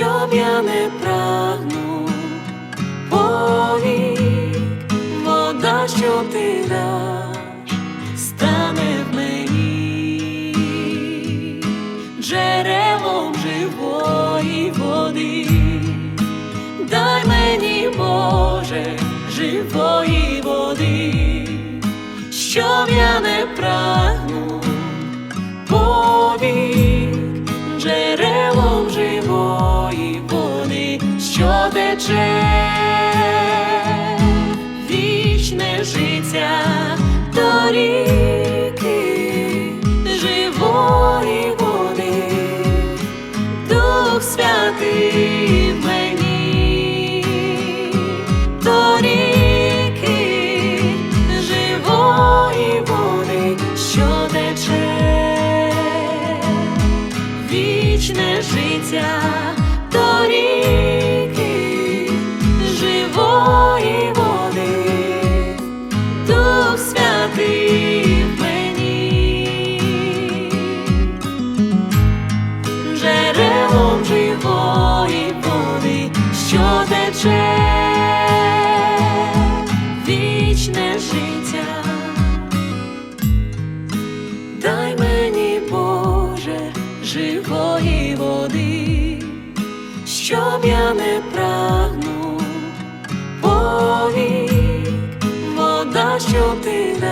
щоб я не прагну повік, вода, що ти даш, стане в мені. Джерелом живої води, дай мені, Боже, живої води, щоб я не прагнув тече вічне життя до ріки живої води, Дух святий мені, до ріки живої води, що тече. Вічне життя до тече вічне життя. Дай мені, Боже, живої води, щоб я не прагнув повік, вода, що ти даш,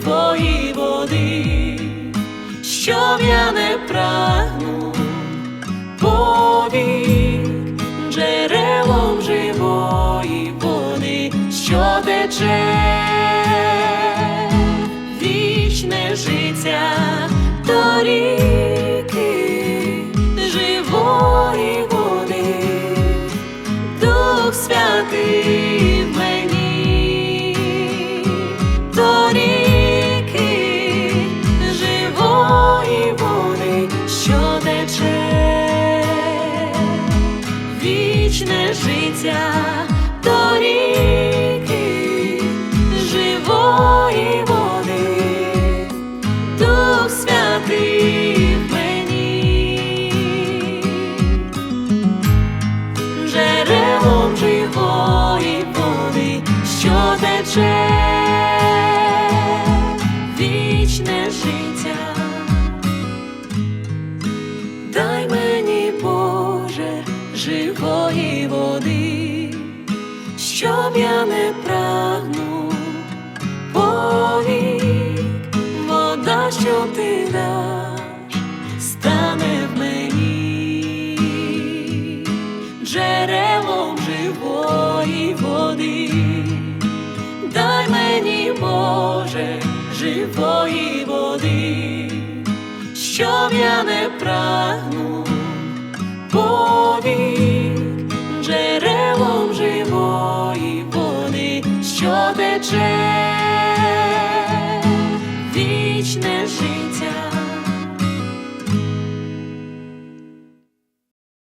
живої води, щоб я не прагну повік, джерелом живої води, що тече. Вічне життя вічне до ріки живої води, Дух святий в мені джерелом живої води, що тече вічне життя. Дай мені, Боже, живої щоб я не прагнув. Повік, вода, що ти даш, стане в мені. Джерелом живої води, дай мені, Боже, живої води, щоб я не прагнув